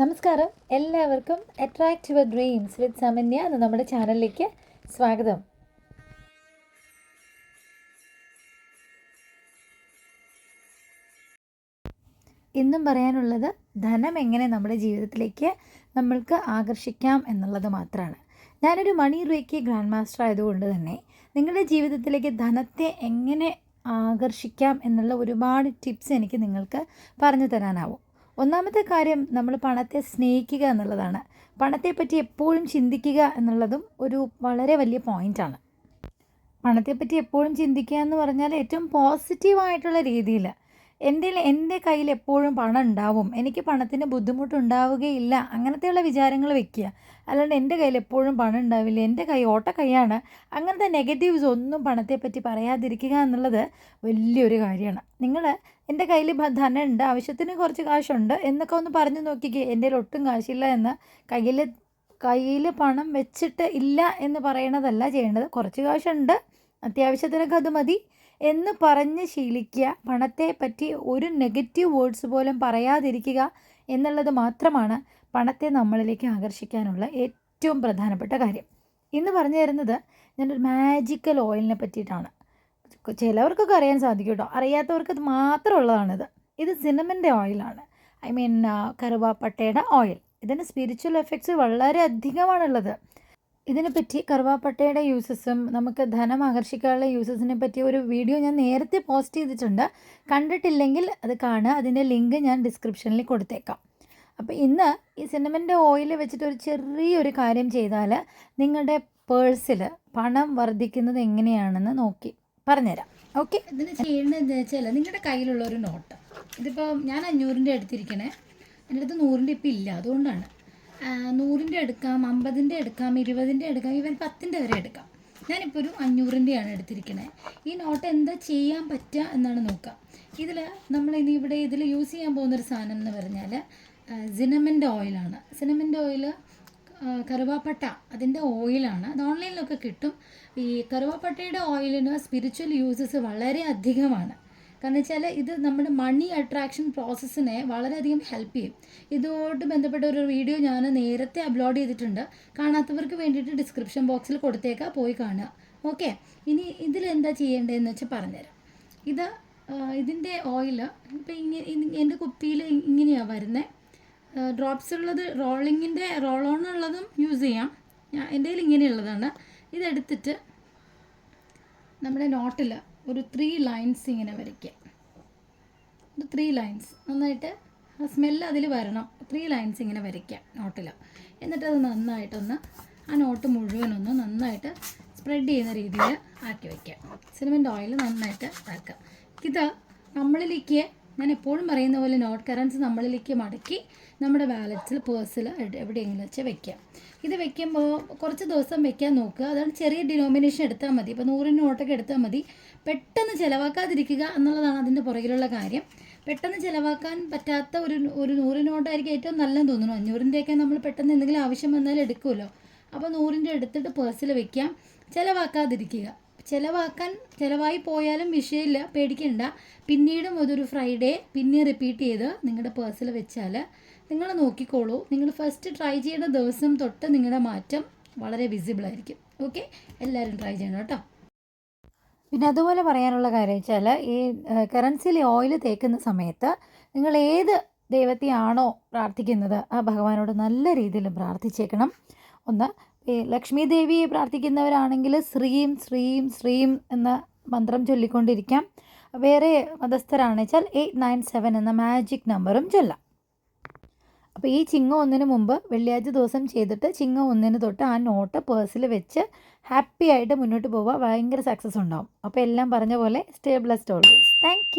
നമസ്കാരം. എല്ലാവർക്കും attract your dreams with Samanya എന്ന നമ്മുടെ ചാനലിലേക്ക് സ്വാഗതം. ഇന്നും പറയാനുള്ളത് ധനം എങ്ങനെ നമ്മുടെ ജീവിതത്തിലേക്ക് നമ്മൾക്ക് ആകർഷിക്കാം എന്നുള്ളത് മാത്രമാണ്. ഞാനൊരു മണി റേക്കി ഗ്രാൻഡ് മാസ്റ്റർ ആയതുകൊണ്ട് തന്നെ നിങ്ങളുടെ ജീവിതത്തിലേക്ക് ധനത്തെ എങ്ങനെ ആകർഷിക്കാം എന്നുള്ള ഒരുപാട് ടിപ്സ് എനിക്ക് നിങ്ങൾക്ക് പറഞ്ഞു തരാനാവും. ഒന്നാമത്തെ കാര്യം നമ്മൾ പണത്തെ സ്നേഹിക്കുക എന്നുള്ളതാണ്. പണത്തെപ്പറ്റി എപ്പോഴും ചിന്തിക്കുക എന്നുള്ളതും ഒരു വളരെ വലിയ പോയിന്റാണ് പണത്തെപ്പറ്റി എപ്പോഴും ചിന്തിക്കുക എന്ന് പറഞ്ഞാൽ ഏറ്റവും പോസിറ്റീവായിട്ടുള്ള രീതിയിൽ എന്റെ എന്റെ കയ്യിൽ എപ്പോഴും പണം ഉണ്ടാവും. എനിക്ക് പണത്തിന് ബുദ്ധിമുട്ടുണ്ടാവുകയില്ല. അങ്ങനത്തെയുള്ള വിചാരങ്ങൾ വെക്കുക. അല്ലാണ്ട് എന്റെ കയ്യിൽ എപ്പോഴും പണം ഉണ്ടാവില്ല. എന്റെ കൈ ഓട്ട കൈയാണ്. അങ്ങനത്തെ നെഗറ്റീവ്സ് ഒന്നും പണത്തെപ്പറ്റി പറയാതിരിക്കുക എന്നുള്ളത് വലിയൊരു കാര്യമാണ്. നിങ്ങൾ എന്റെ കയ്യിൽ ധനം ഉണ്ട് ആവശ്യത്തിന് കുറച്ച് കാശുണ്ട് എന്നൊക്കെ ഒന്ന് പറഞ്ഞു നോക്കിക്കേ. എന്റെ കയ്യിൽ ഒട്ടും കാശില്ല എന്ന്. കയ്യിൽ കയ്യിൽ പണം വെച്ചിട്ട് ഇല്ല എന്ന് പറയണതല്ല ചെയ്യേണ്ടത്. കുറച്ച് കാശുണ്ട്. അത്യാവശ്യത്തിനൊക്കെ അത് മതി. എന്ന് പറഞ്ഞ് ശീലിക്കുക. പണത്തെപ്പറ്റി ഒരു നെഗറ്റീവ് വേർഡ്സ് പോലും പറയാതിരിക്കുക എന്നുള്ളത് മാത്രമാണ് പണത്തെ നമ്മളിലേക്ക് ആകർഷിക്കാനുള്ള ഏറ്റവും പ്രധാനപ്പെട്ട കാര്യം. ഇന്ന് പറഞ്ഞു തരുന്നത് ഞാനൊരു മാജിക്കൽ ഓയിലിനെ പറ്റിയിട്ടാണ്. ചിലവർക്കൊക്കെ അറിയാൻ സാധിക്കും കേട്ടോ. അറിയാത്തവർക്ക് അത് മാത്രമുള്ളതാണിത്. ഇത് സിനമന്റെ ഓയിലാണ് ഐ മീൻ കറുവാപ്പട്ടയുടെ ഓയിൽ ഇതിന് സ്പിരിച്വൽ എഫക്ട്സ് വളരെ അധികമാണുള്ളത്. ഇതിനെപ്പറ്റി കറുവാപ്പട്ടയുടെ യൂസസും നമുക്ക് ധനം ആകർഷിക്കാനുള്ള യൂസസിനെ പറ്റി ഒരു വീഡിയോ ഞാൻ നേരത്തെ പോസ്റ്റ് ചെയ്തിട്ടുണ്ട്. കണ്ടിട്ടില്ലെങ്കിൽ അത് കാണുക. അതിന്റെ ലിങ്ക് ഞാൻ ഡിസ്ക്രിപ്ഷനിൽ കൊടുത്തേക്കാം. അപ്പോൾ ഇന്ന് ഈ സിനമന്റെ ഓയിൽ വെച്ചിട്ട് ഒരു ചെറിയൊരു കാര്യം ചെയ്താൽ നിങ്ങളുടെ പേഴ്സിൽ പണം വർദ്ധിക്കുന്നത് എങ്ങനെയാണെന്ന് നോക്കി പറഞ്ഞുതരാം. ഓക്കെ ഇതിന് ചെയ്യേണ്ടതെന്ന് വെച്ചാൽ നിങ്ങളുടെ കയ്യിലുള്ള ഒരു നോട്ട്. ഇതിപ്പോൾ ഞാൻ അഞ്ഞൂറിന്റെ എടുത്തിരിക്കണേ എന്റെ അടുത്ത് നൂറിന്റെ ഇപ്പം ഇല്ല. അതുകൊണ്ടാണ്. നൂറിന്റെ എടുക്കാം അമ്പതിന്റെ എടുക്കാം ഇരുപതിന്റെ എടുക്കാം ഈവൻ പത്തിന്റെ വരെ എടുക്കാം. ഞാനിപ്പോൾ ഒരു അഞ്ഞൂറിന്റെയാണ് എടുത്തിരിക്കുന്നത് ഈ നോട്ട് എന്താ ചെയ്യാൻ പറ്റുക എന്നാണ് നോക്കുക ഇതിൽ നമ്മൾ ഇനി ഇവിടെ ഇതിൽ യൂസ് ചെയ്യാൻ പോകുന്നൊരു സാധനം എന്ന് പറഞ്ഞാൽ സിനമന്റെ ഓയിലാണ് സിനമന്റെ ഓയിൽ കറുവാപ്പട്ട അതിന്റെ ഓയിലാണ് അത് ഓൺലൈനിലൊക്കെ കിട്ടും. ഈ കറുവാപ്പട്ടയുടെ ഓയിലിന് സ്പിരിച്വൽ യൂസസ് വളരെ അധികമാണ്. കാരണം വെച്ചാൽ ഇത് നമ്മുടെ മണി അട്രാക്ഷൻ പ്രോസസ്സിനെ വളരെയധികം ഹെൽപ്പ് ചെയ്യും. ഇതോട് ബന്ധപ്പെട്ട ഒരു വീഡിയോ ഞാൻ നേരത്തെ അപ്ലോഡ് ചെയ്തിട്ടുണ്ട്. കാണാത്തവർക്ക് വേണ്ടിയിട്ട് ഡിസ്ക്രിപ്ഷൻ ബോക്സിൽ കൊടുത്തേക്കാം പോയി കാണുക. ഓക്കെ ഇനി ഇതിൽ എന്താ ചെയ്യേണ്ടതെന്ന് വെച്ചാൽ പറഞ്ഞുതരാം. ഇത് ഇതിന്റെ ഓയിൽ ഇപ്പം ഇങ്ങനെ എന്റെ കുപ്പിയിൽ ഇങ്ങനെയാണ് വരുന്നത് ഡ്രോപ്സ് ഉള്ളത് റോളിങ്ങിന്റെ റോൾ ഓൺ ഉള്ളതും യൂസ് ചെയ്യാം. എന്റെ കയ്യിൽ ഇങ്ങനെയുള്ളതാണ് ഇതെടുത്തിട്ട് നമ്മുടെ നോട്ടിൽ ഒരു ത്രീ ലൈൻസ് ഇങ്ങനെ വരയ്ക്കുക ഒരു ത്രീ ലൈൻസ് നന്നായിട്ട് ആ സ്മെല്ല് അതിൽ വരണം. ത്രീ ലൈൻസ് ഇങ്ങനെ വരയ്ക്കുക നോട്ടിൽ എന്നിട്ട് നന്നായിട്ടൊന്ന് ആ നോട്ട് മുഴുവനൊന്ന് നന്നായിട്ട് സ്പ്രെഡ് ചെയ്യുന്ന രീതിയിൽ ആക്കി വയ്ക്കുക സിനിമന്റെ ഓയിൽ നന്നായിട്ട് ആക്കുക ഇത് നമ്മളിലേക്ക് ഞാൻ എപ്പോഴും പറയുന്ന പോലെ നോട്ട് കറൻസ് നമ്മളിലേക്ക് മടക്കി നമ്മുടെ വാലറ്റ്സിൽ പേഴ്സിൽ എവിടെയെങ്കിലും വെച്ച് വെക്കാം. ഇത് വെക്കുമ്പോൾ കുറച്ച് ദിവസം വെക്കാൻ നോക്കുക. അതാണ് ചെറിയ ഡിനോമിനേഷൻ എടുത്താൽ മതി. ഇപ്പോൾ നൂറിന് നോട്ടൊക്കെ എടുത്താൽ മതി. പെട്ടെന്ന് ചിലവാക്കാതിരിക്കുക എന്നുള്ളതാണ് അതിന്റെ പുറകിലുള്ള കാര്യം. പെട്ടെന്ന് ചിലവാക്കാൻ പറ്റാത്ത ഒരു ഒരു നൂറ് നോട്ടായിരിക്കും ഏറ്റവും നല്ലതെന്ന് തോന്നുന്നു. അഞ്ഞൂറിന്റെയൊക്കെ നമ്മൾ പെട്ടെന്ന് എന്തെങ്കിലും ആവശ്യം വന്നാൽ എടുക്കുമല്ലോ അപ്പോൾ നൂറിന്റെ എടുത്തിട്ട് പേഴ്സിൽ വെക്കാം. ചിലവാക്കാതിരിക്കുക. ചിലവാക്കാൻ ചിലവായി പോയാലും വിഷയമില്ല പേടിക്കണ്ട. പിന്നീടും അതൊരു ഫ്രൈഡേ പിന്നെ റിപ്പീറ്റ് ചെയ്ത് നിങ്ങളുടെ പേഴ്സിൽ വെച്ചാൽ നിങ്ങൾ നോക്കിക്കോളൂ. നിങ്ങൾ ഫസ്റ്റ് ട്രൈ ചെയ്യുന്ന ദിവസം തൊട്ട് നിങ്ങളുടെ മാറ്റം വളരെ വിസിബിൾ ആയിരിക്കും. ഓക്കെ എല്ലാവരും ട്രൈ ചെയ്യണം കേട്ടോ. പിന്നെ അതുപോലെ പറയാനുള്ള കാര്യം വെച്ചാൽ ഈ കറൻസിയിൽ ഓയിൽ തേക്കുന്ന സമയത്ത് നിങ്ങൾ ഏത് ദൈവത്തെയാണോ പ്രാർത്ഥിക്കുന്നത് ആ ഭഗവാനോട് നല്ല രീതിയിൽ പ്രാർത്ഥിച്ചേക്കണം. ഒന്ന് ലക്ഷ്മി ദേവിയെ പ്രാർത്ഥിക്കുന്നവരാണെങ്കിൽ ശ്രീം ശ്രീം ശ്രീം എന്ന മന്ത്രം ചൊല്ലിക്കൊണ്ടിരിക്കാം. വേറെ മതസ്ഥരാണെന്ന് വെച്ചാൽ എയ്റ്റ് നയൻ സെവൻ എന്ന മാജിക് നമ്പറും ചൊല്ലാം. അപ്പോൾ ഈ ചിങ്ങ ഒന്നിന് മുമ്പ് വെള്ളിയാഴ്ച ദിവസം ചെയ്തിട്ട് ചിങ്ങ ഒന്നിന് തൊട്ട് ആ നോട്ട് പേഴ്സിൽ വെച്ച് ഹാപ്പി ആയിട്ട് മുന്നോട്ട് പോവുക. ഭയങ്കര സക്സസ് ഉണ്ടാവും. അപ്പോൾ എല്ലാം പറഞ്ഞ പോലെ സ്റ്റേ ബ്ലസ്ഡ് ഓൾവേസ് താങ്ക്